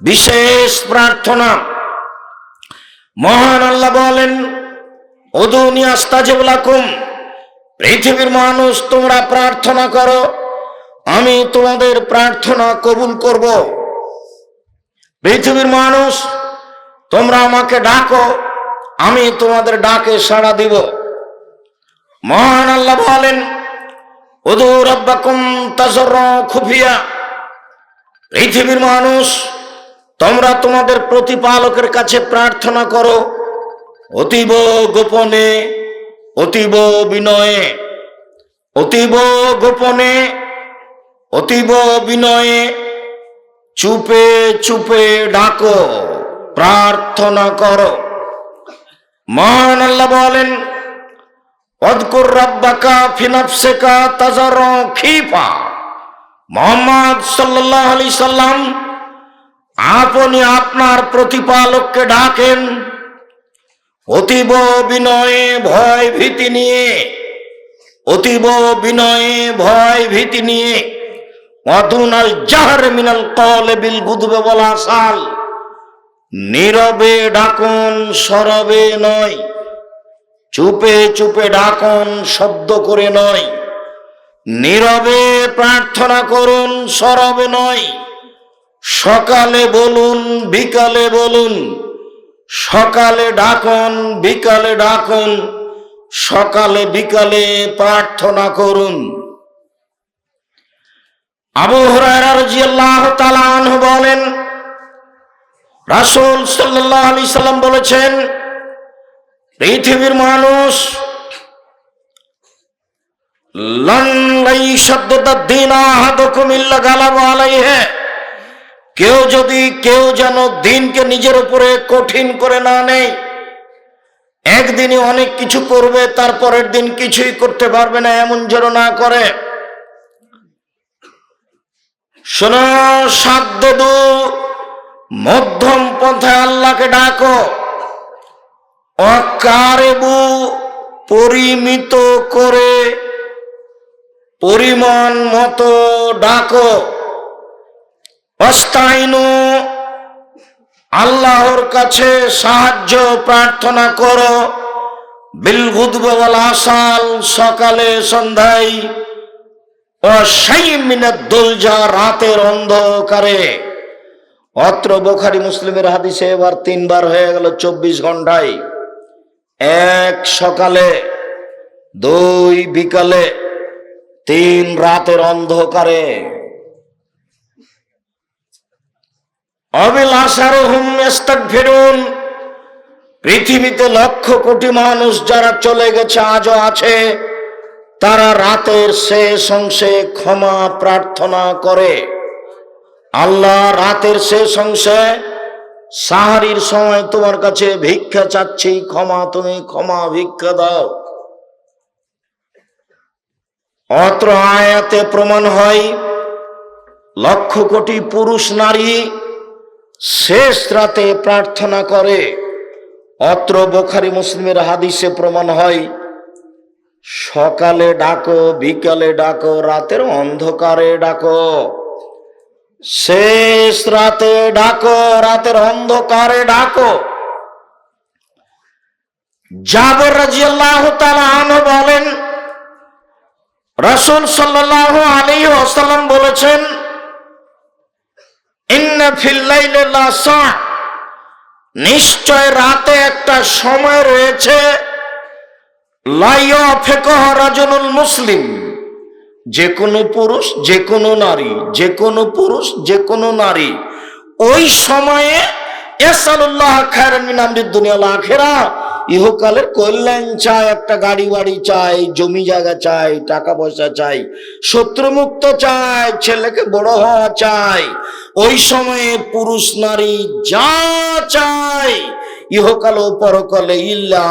বিশেষ প্রার্থনা। মহান আল্লাহ বলেন উদুনি আস্তাজেবলাকুম পৃথিবীর মানুষ, তোমরা প্রার্থনা করো, আমি তোমাদের প্রার্থনা কবুল করব। পৃথিবীর মানুষ, তোমরা আমাকে ডাকো, আমি তোমাদের ডাকে সাড়া দিব। মহান আল্লাহ বলেন, উদু রব্বাকুম তাজর খুফিয়া। পৃথিবীর মানুষ তোমরা তোমাদের প্রতিপালকের কাছে প্রার্থনা করো। অতীব গোপনে, অতীব বিনয়ে, অতীব গোপনে, অতীব বিনয়ে চুপে চুপে ডাকো, প্রার্থনা করো। মহান আল্লাহ বলেন, অদকুর রব্বাকা ফিনাফসেকা তাজার খিফা। মোহাম্মদ সাল্লাহ আলি সাল্লাম আপনি আপনার প্রতিপালককে ডাকেন। অতীব বিনয়ে ভয় ভীতি নিয়ে, অতীব বিনয়ে ভয় ভীতি নিয়ে অদুনাল জাহার মিনাল কল বিল গুদবে বলা সাল নীরবে ডাকুন, সরবে নয়। চুপে চুপে ডাকুন, শব্দ করে নয়। নীরবে প্রার্থনা করুন, সরবে নয়। সকালে বলুন, বিকালে বলুন, সকালে ডাকুন, বিকালে ডাকুন, সকালে বিকালে প্রার্থনা করুন। আবু তাআলা আনহু বলেন, রাসূল সাল্লাল্লাহু আলাইহি সাল্লাম বলেছেন, পৃথিবীর মানুষ লন লাইশাদ্দাদ্দিন আহাদুকুম ইল্লা গালাবা আলাইহি। কেউ যদি কেউ যেন দিনকে নিজের উপরে কঠিন করে না নেয়, একদিনই অনেক কিছু করবে, তারপরের দিন কিছুই করতে পারবে না, এমন যেন না করে। শোনো সাধ্য মধ্যম পন্থায় আল্লাহকে ডাকো। অকারেবু পরিমিত করে পরিমাণ মতো ডাকো। আল্লাহর কাছে সাহায্য প্রার্থনা করো। বিলগুদবল আসাল সকালে, সন্ধ্যায় মিনাত রাতের অন্ধকারে। অত্র বোখারি মুসলিমের হাদিসে এবার তিনবার হয়ে গেল চব্বিশ ঘন্টায়। এক সকালে, দুই বিকালে, তিন রাতের অন্ধকারে। পৃথিবীতে লক্ষ কোটি মানুষ যারা চলে গেছে, আজও আছে, তারা রাতের শেষ অংশে ক্ষমা প্রার্থনা করে। আল্লাহ রাতের শেষ অংশে সাহারির সময় তোমার কাছে ভিক্ষা চাচ্ছি, ক্ষমা তুমি, ক্ষমা ভিক্ষা দাও। অত্র আয়াতে প্রমাণ হয়, লক্ষ কোটি পুরুষ নারী শেষ রাতে প্রার্থনা করে। অত্র বোখারি মুসলিমের হাদিসে প্রমাণ হয়, সকালে ডাকো, বিকালে ডাকো, রাতের অন্ধকারে ডাকো। শেষ রাতে ডাকো, রাতের অন্ধকারে ডাকো। জাবের রাজিয়াল্লাহু আনহু বলেন, রাসূল সাল্লাল্লাহু আলাইহি ওয়াসাল্লাম বলেছেন ইন্না ফিল লাইলি লাসা নিশ্চয় রাতে একটা সময় রয়েছে। মুসলিম। যে কোনো পুরুষ যে কোনো নারী যে কোনো পুরুষ যে কোনো নারী। ওই সময়ে দুনিয়া কল্যাণ চায়, একটা গাড়ি বাড়ি চাই জমি জায়গা চাই টাকা পয়সা চাই শত্রুমুক্ত চাই ছেলেকে বড় হওয়া চাই ওই সময়ে পুরুষ নারী যা চায়, ইহকাল ও পরকালে ইল্লা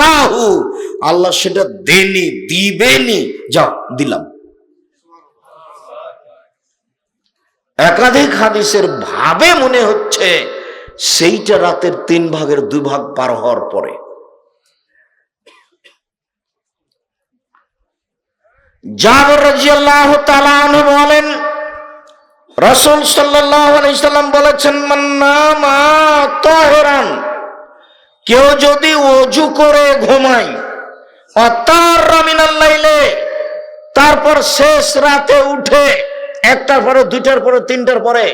তাহু আল্লাহ সেটা দেনি, দিবেনি যাও দিলাম। একাধিক হাদিসের ভাবে মনে হচ্ছে সেইটা রাতের তিন ভাগের দুই ভাগ পার হওয়ার পরে। জাবর রাজিয়াল্লাহু তাআলা আনহু বলেন রাসূল সাল্লাম বলেছেন তাহিরান কেউ যদি অজু করে ঘুমায় তারপর শেষ রাতে উঠে, একটার পরে, দুইটার পরে, তিনটার পরে,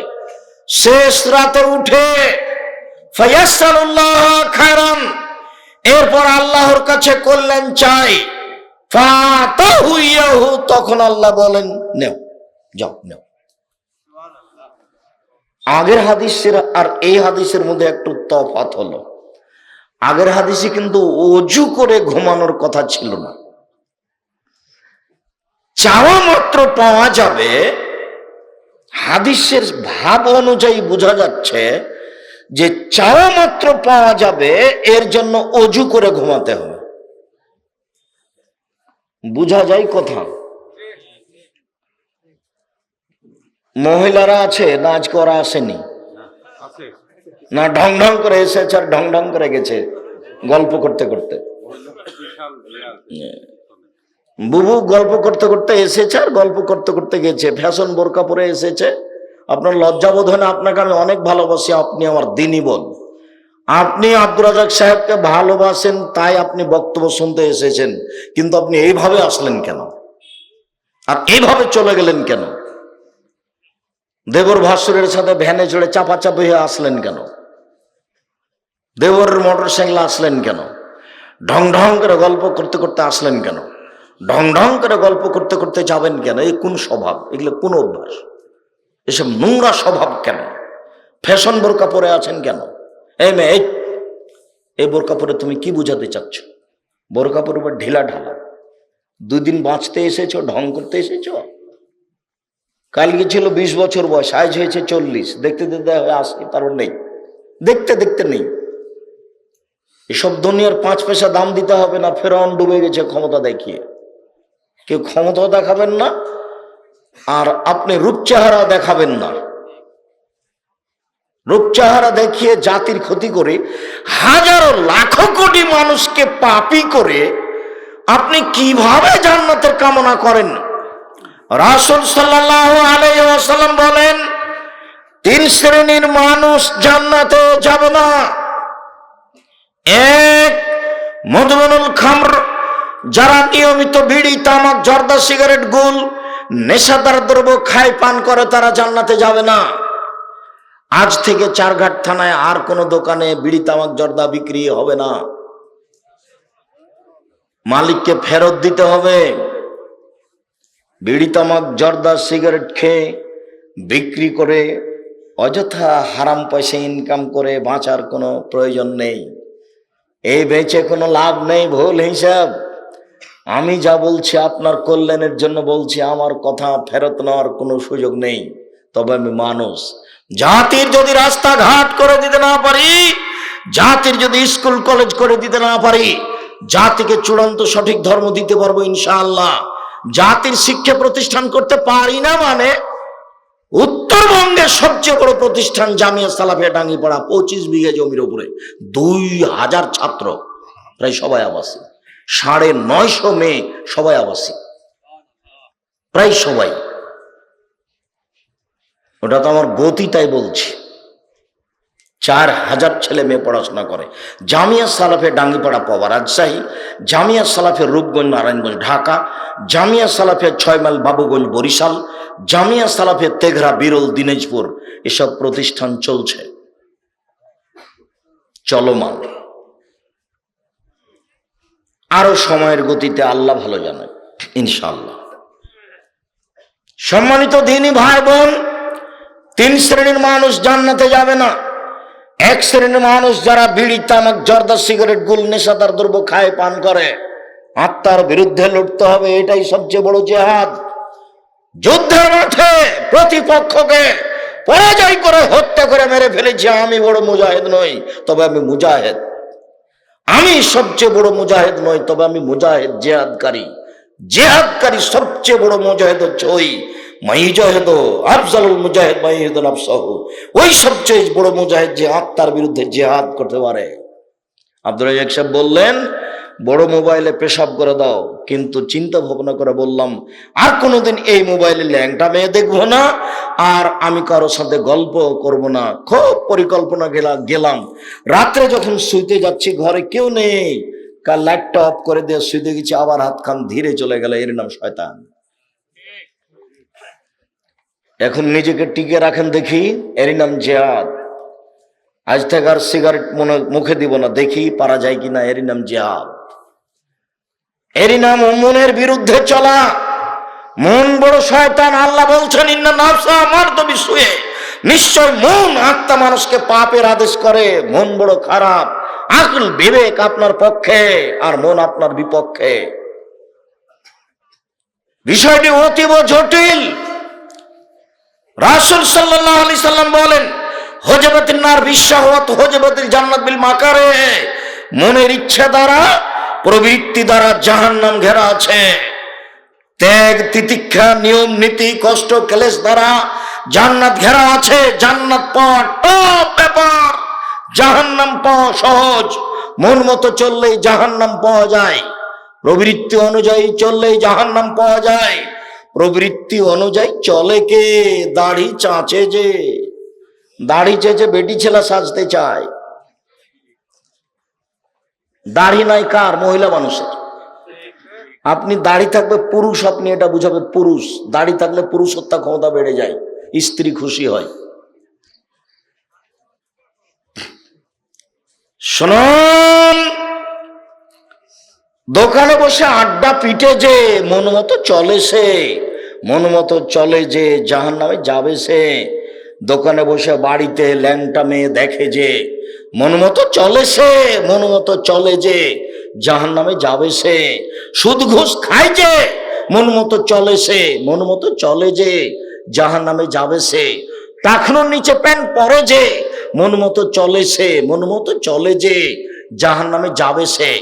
শেষ রাতে উঠে খায়রান, এরপর আল্লাহর কাছে কল্যাণ চাই তখন আল্লাহ বলেন, নেও, যাও, নেও। আগের হাদিসের আর এই হাদিসের মধ্যে একটু তফাত হলো। আগের হাদিসে কিন্তু অজু করে ঘুমানোর কথা ছিল না। চাওয়া মাত্র পাওয়া যাবে, হাদিসের ভাব অনুযায়ী বোঝা যাচ্ছে যে চাওয়া মাত্র পাওয়া যাবে, এর জন্য অজু করে ঘুমাতে হবে। বোঝা যায় কথা? মহিলারা আছে, নাচ করা আসেনি। না ঢং ঢং করে এসেছে আর ঢং ঢং করে গেছে গল্প করতে করতে। বুবু গল্প করতে করতে এসেছে আর গল্প করতে করতে গেছে। ফ্যাশন বোরকা পরে এসেছে। আপনার লজ্জাবোধ হয় না, আপনাকে আমি অনেক ভালোবাসি, আপনি আমার দিনই বল আপনি আব্দুর রাজাক সাহেবকে ভালোবাসেন, তাই আপনি বক্তব্য শুনতে এসেছেন। কিন্তু আপনি এইভাবে আসলেন কেন? আর এইভাবে চলে গেলেন কেন? দেবর ভাসুরের সাথে ভ্যানে চড়ে চাপাচাপি হয়ে আসলেন কেন? দেবরের মোটর সাইকেল আসলেন কেন? ঢং ঢং করে গল্প করতে করতে আসলেন কেন? ঢং ঢং করে গল্প করতে করতে যাবেন কেন? এই কোন স্বভাব? এগুলো কোন অভ্যাস? এসব নোংরা স্বভাব কেন? ফ্যাশন বোরকা পরে আছেন কেন? এই মেয়ে, এই- বোরকা পরে তুমি কি বুঝাতে চাচ্ছ? বোরকা পরে ঢিলা ঢালা। দুই দিন বাঁচতে এসেছ, ঢং করতে এসেছ? কালকে ছিল বিশ বছর বয়স, আজ হয়েছে চল্লিশ। দেখতে দেখতে আসি তারপর নেই। দেখতে দেখতে নেই। এসব দুনিয়ার পাঁচ পয়সা দাম দিতে হবে না, ফেরাউন ডুবে গেছে ক্ষমতা দেখিয়ে। কেউ ক্ষমতা দেখাবেন না, আর আপনি রূপ চেহারা দেখাবেন না। রূপ চেহারা দেখিয়ে জাতির ক্ষতি করে, হাজারো লাখো কোটি মানুষকে পাপি করে, আপনি কীভাবে জান্নাতের কামনা করেন? রাসুল আলাইসাল্লাম বলেন, তিন শ্রেণির মানুষ জান্নাতে যাবে না। এক, মধুবনুল খামর, যারা নিয়মিত বিড়ি, তামাক, জর্দা, সিগারেট, গুল, নেশাদার দ্রব্য খায়, পান করে, তারা জান্নাতে যাবে না। আজ থেকে চারঘাট থানায় আর কোনো দোকানে বিড়ি, তামাক, জর্দা বিক্রি হবে না। মালিককে ফেরত দিতে হবে। বিড়ি তামাক জর্দা সিগারেট খেয়ে বিক্রি করে অযথা হারাম পয়সা ইনকাম করে বাঁচার কোনো প্রয়োজন নেই। এই বেচে কোনো লাভ নেই ভুল হিসাব। আমি যা বলছি আপনার কল্যাণের জন্য বলছি, আমার কথা ফেরত নেওয়ার কোনো সুযোগ নেই। তবে আমি মানুষ। জাতির যদি রাস্তাঘাট করে দিতে না পারি, জাতির যদি স্কুল কলেজ করে দিতে না পারি, জাতিকে চূড়ান্ত সঠিক ধর্ম দিতে পারব ইনশাআল্লাহ। জাতির শিক্ষা প্রতিষ্ঠান করতে পারি না মানে উত্তরবঙ্গের সবচেয়ে বড় প্রতিষ্ঠান জামিয়া সালাফিয়া ডাঙ্গিপাড়া পঁচিশ বিঘা জমির উপরে। দুই হাজার ছাত্র, প্রায় সবাই আবাসী। সাড়ে নয়শো মেয়ে সবাই আবাসী। প্রায় সবাই। ওটা তো আমার গতি তাই বলছি। চার হাজার ছেলে মেয়ে পড়াশোনা করে। জামিয়া সালাফে ডাঙ্গিপাড়া পাওয়া রাজশাহী, জামিয়া সালাফে রূপগঞ্জ, নারায়ণগঞ্জ, ঢাকা, জামিয়া সালাফে ছয় মাইল বাবুগঞ্জ, বরিশাল, জামিয়া সালাফে তেঘরা, বিরল, দিনাজপুর। এসব প্রতিষ্ঠান চলছে। চলমান। আরও সময়ের গতিতে আল্লাহ ভালো জানে ইনশাল্লাহ সম্মানিত দিনী ভাই বোন, তিন শ্রেণির মানুষ জান্নাতে যাবে না। এক শ্রেণির মানুষ যারা বিড়ি, তামাক, জর্দা, সিগারেট, গুল, নেশাদার দ্রব্য খায়, পান করে, আত্মার বিরুদ্ধে লড়তে হবে, এটাই সবচেয়ে বড় জেহাদ। যুদ্ধের মাঠে প্রতিপক্ষকে পরাজয় করে হত্যা করে মেরে ফেলেছি, আমি বড় মুজাহিদ নই, তবে আমি মুজাহেদ। আমি সবচেয়ে বড় মুজাহিদ নই, তবে আমি মুজাহেদ জেহাদকারী। জেহাদকারী সবচেয়ে বড় মুজাহিদ হচ্ছে ওই মাইজাহেদ, আফজালুল মুজাহিদ মাইহিদ আফসাহ ওই সবচেয়ে বড় মুজাহিদ যে আত্মার বিরুদ্ধে জেহাদ করতে পারে। আব্দুল রাজাক সাহেব বললেন, বড় মোবাইলে পেশাব করে দাও, কিন্তু চিন্তা ভাবনা করে বললাম, আর কোনোদিন এই মোবাইলে ল্যাংটা মেয়ে দেখব না, আর আমি কারও সাথে গল্প করব না। খুব পরিকল্পনা গেলা গেলাম। রাত্রে যখন শুইতে যাচ্ছি, ঘরে কেউ নেই। কার অফ করে দিয়ে শুইতে গেছি, আবার হাত খান ধীরে চলে গেল, এর নাম শয়তান। এখন নিজেকে টিকে রাখেন দেখি। এরই নাম জেহাদ আজ থেকে আর সিগারেট মনে, মুখে দিব না। দেখি পারা যায় কিনা। এরই নাম জেহাদ এরই নাম মনের বিরুদ্ধে চলা। মন বড় শয়তান। আল্লাহ বলছেন, ইন্না নাফসা আমার তো বিশুয়ে নিশ্চয় মন আত্মা মানুষকে পাপের আদেশ করে। মন বড় খারাপ। আকল বিবেক আপনার পক্ষে আর মন আপনার বিপক্ষে। বিষয়টি অতীব জটিল। রাসুল সাল্লাহ আলি সাল্লাম বলেন হজবতির নার বিশ্বাহত হজবতির জান্নাত বিল মাকারে। মনের ইচ্ছা দ্বারা, প্রবৃত্তি দ্বারা জাহান নাম ঘেরা আছে। ত্যাগ, তিতিক্ষা, নিয়ম, নীতি, কষ্ট, ক্লেশ দ্বারা জান্নাত ঘেরা আছে। জান্নাত পাওয়া ব্যাপার, জাহান্নাম পাওয়া সহজ। মন মতো চললেই জাহান্নাম পাওয়া যায়। প্রবৃত্তি অনুযায়ী চললেই জাহান্নাম পাওয়া যায়। প্রবৃত্তি অনুযায়ী চলে কে? দাড়ি চাঁচে যে, দাড়ি চেঁচে বেটি ছেলে সাজতে চায়। দাড়ি নাই কার? মহিলা মানুষের। আপনি দাড়ি থাকবে পুরুষ, আপনি এটা বুঝাবে পুরুষ। দাড়ি থাকলে পুরুষ হত্যা ক্ষমতা বেড়ে যায়, স্ত্রী খুশি হয়। শুনুন! দোকানে বসে আড্ডা পিটে যে, মন মতো চলে সে, মন মতো চলে যে জাহান নামে যাবে সে। দোকানে বসে বাড়িতে ল্যাংটা মেয়ে দেখে যে, মন মতো চলে সে, মন মতো চলে যে জাহান নামে যাবে সে। সুদ ঘুষ খায় যে, মন মতো চলে সে, মন মতো চলে যে জাহান নামে যাবে সে। টাকনোর নিচে প্যান্ট পরে যে, মন মতো চলে সে, মন মতো চলে যে জাহান নামে যাবে সে।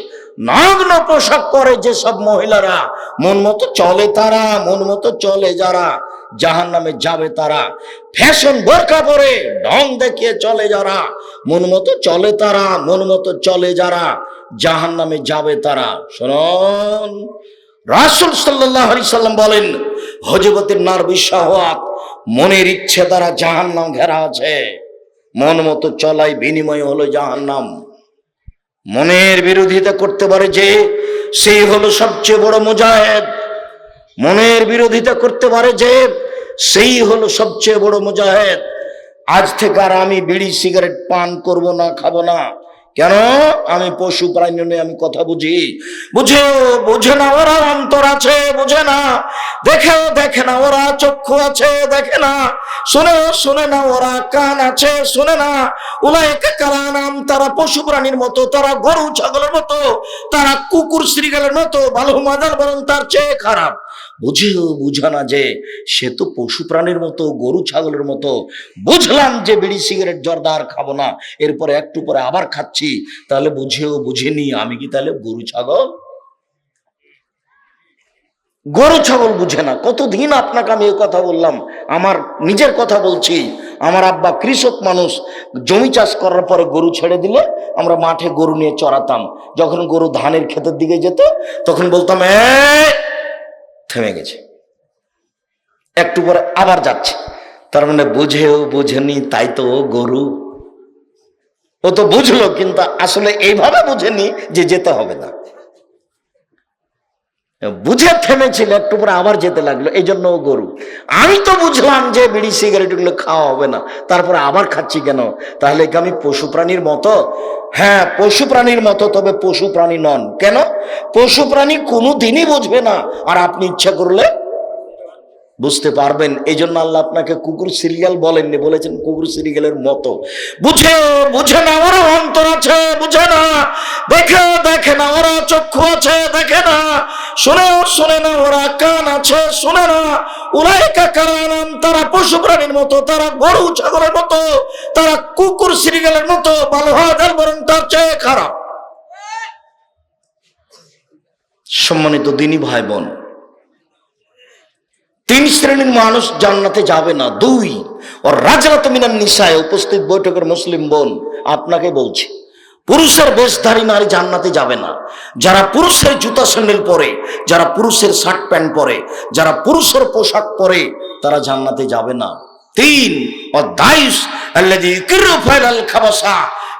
নগ্ন পোশাক পরে যেসব মহিলারা। মন মতো চলে তারা, মন মতো চলে যারা। জাহান নামে যাবে তারা। ফ্যাশন বোরকা পরে ঢং দেখিয়ে চলে যারা। মন মতো চলে তারা, মন মতো চলে যারা। জাহান নামে যাবে তারা। শুনুন, রাসুল সাল্লাহ সাল্লাম বলেন হজবতের নার বিশ্বাহাত মনের ইচ্ছে দ্বারা জাহান নাম ঘেরা আছে। মন মতো চলাই বিনিময় হলো জাহান নাম মনের বিরোধিতা করতে পারে যে, সেই হলো সবচেয়ে বড় মুজাহেদ। মনের বিরোধিতা করতে পারে যে, সেই হলো সবচেয়ে বড় মুজাহেদ। আজ থেকে আর আমি বিড়ি, সিগারেট পান করব না, খাব না। কেন? আমি পশু প্রাণী নিয়ে আমি কথা বুঝি। বুঝে বুঝে না ওরা অন্তর আছে, বুঝে না। দেখে দেখে না ওরা চক্ষু আছে, দেখে না। শুনে শুনে না ওরা কান আছে, শুনে না। উলাইকে কারা নাম তারা পশু প্রাণীর মতো, তারা গরু, ছাগলের মতো, তারা কুকুর, শ্রীগালের মতো ভালো মাদার বরং তার চেয়ে খারাপ। বুঝেও বুঝা না যে সে তো পশু প্রাণীর মতো গরু ছাগলের মতো। বুঝলাম যে বিড়ি সিগারেট জর্দা আর খাব না এরপরে একটু পরে আবার খাচ্ছি। তাহলে বুঝেও বুঝেনি আমি কি তাহলে গরু ছাগল? গরু ছাগল বুঝে না। কতদিন আপনাকে আমি এই কথা বললাম? আমার নিজের কথা বলছি। আমার আব্বা কৃষক মানুষ জমি চাষ করার পরে গরু ছেড়ে দিলে আমরা মাঠে গরু নিয়ে চড়াতাম। যখন গরু ধানের ক্ষেতের দিকে যেত তখন বলতাম "এ, থেমে গেছে। একটু পরে আবার যাচ্ছে। তার মানে বুঝেও বুঝেনি, তাই তো গরু। ও তো বুঝলো, কিন্তু আসলে এইভাবে বুঝেনি যে যেতে হবে না। বুঝে থেমেছিল, একটু পরে আবার যেতে লাগল এই জন্য গরু। আমি তো বুঝলাম যে বিড়ি সিগারেটগুলো খাওয়া হবে না, তারপরে আবার খাচ্ছি কেন? তাহলে কি আমি পশু প্রাণীর মতো? হ্যাঁ পশু প্রাণীর মতো, তবে পশু প্রাণী নন। কেন? পশু প্রাণী কোনো দিনই বুঝবে না, আর আপনি ইচ্ছা করলে বুঝতে পারবেন? এই জন্য আল্লাহ আপনাকে কুকুর সিরিয়াল বলেননি, বলেছেন কুকুর সিরিয়ালের মতো। বুঝে বুঝে না ওরা অন্তর আছে, বুঝে না। দেখে দেখে না ওরা চক্ষু আছে, দেখে না। শুনে শুনে না ওরা কান আছে, শুনে না। উলাইকা কারানাম, তারা পশু প্রাণীর মতো, তারা গরু ছাগলের মতো, তারা কুকুর সিরিয়ালের মতো, ভালো হাজার বরং তার চেয়ে খারাপ। সম্মানিত দিনী ভাই বোন তিন শ্রেণির মানুষ জান্নাতে যাবে না, দুই। ও রাজরাত মিনান নিশায় উপস্থিত বৈঠকের মুসলিম বোন আপনাকে বলছি, পুরুষের বেশধারী নারী জান্নাতে যাবে না। যারা পুরুষের জুতা স্যান্ডেল পরে, যারা পুরুষের শার্ট প্যান্ট পরে, যারা পুরুষের পোশাক পরে, তারা জান্নাতে যাবে না। তিন ইউকিরু ফাইলাল খাবাসা,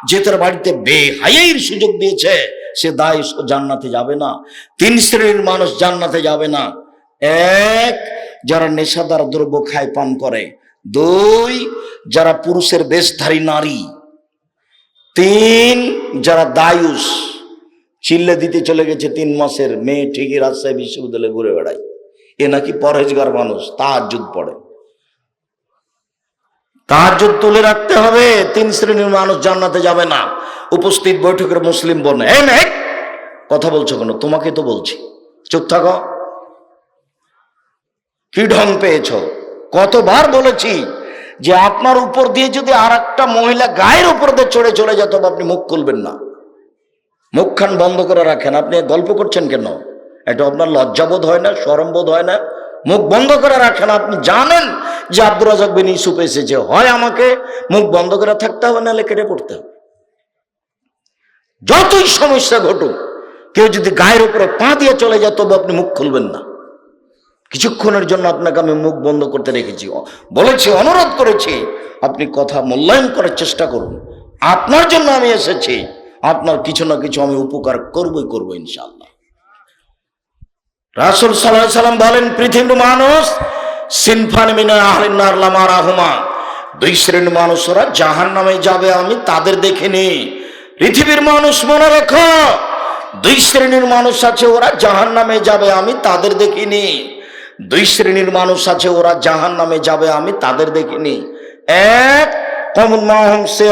যে তার বাড়িতে বেহাইয়ের সুযোগ দিয়েছে, সে দায়ুস ও জান্নাতে যাবে না। তিন শ্রেণির মানুষ জান্নাতে যাবে না। এক যারা নেশাদার দ্রব্য খায়, পান করে। দুই, যারা পুরুষের বেশধারী নারী। তিন, যারা দায়ুস। চিল্লে দিতে চলে গেছে তিন মাসের, মেয়ে ঠিকই রাজশাহী বিশ্ববিদ্যালয়ে ঘুরে বেড়ায়। এ নাকি পরহেজগার মানুষ তার তাহাজুদ পড়ে। তার তাহাজুদ তুলে রাখতে হবে, তিন শ্রেণির মানুষ জান্নাতে যাবে না। উপস্থিত বৈঠকের মুসলিম বনে কথা বলছো কেন? তোমাকে তো বলছি। চুপ থাকো। কি ঢং পেয়েছ। কতবার বলেছি যে আপনার উপর দিয়ে যদি আর একটা মহিলা গায়ের উপর দিয়ে চড়ে চলে যেত আপনি মুখ খুলবেন না। মুখখান বন্ধ করে রাখেন। আপনি গল্প করছেন কেন? এটা আপনার লজ্জাবোধ হয় না সরমবোধ হয় না? মুখ বন্ধ করে রাখেন। আপনি জানেন যে আব্দুর রাজাক বিন ইউসুফ এসেছে। হয় আমাকে মুখ বন্ধ করে থাকতে হবে, নাহলে কেটে পড়তে হবে। যতই সমস্যা ঘটুক, কেউ যদি গায়ের উপরে পা দিয়ে চলে যায়, তবু আপনি মুখ খুলবেন না। কিছুক্ষণের জন্য আপনাকে আমি মুখ বন্ধ করতে রেখেছি। বলেছি, অনুরোধ করেছি, আপনি কথা মূল্যায়ন করার চেষ্টা করুন। আপনার জন্য আমি এসেছি, আপনার কিছু না কিছু আমি উপকার করবই করব ইনশাল্লাহ রাসুল সাল্লাহ সাল্লাম বলেন, পৃথিবীর মানুষ সিনফান মিনা আহলিনার লামা রাহমা। দুই শ্রেণির মানুষরা জাহান নামে যাবে, আমি তাদের দেখিনি পৃথিবীর মানুষ মনে রেখো, দুই শ্রেণির মানুষ আছে, ওরা জাহান নামে যাবে, আমি তাদের দেখিনি দুই শ্রেণির মানুষ আছে, ওরা জাহান নামে যাবে, আমি তাদের দেখিনি। এক, কমন মাহম সে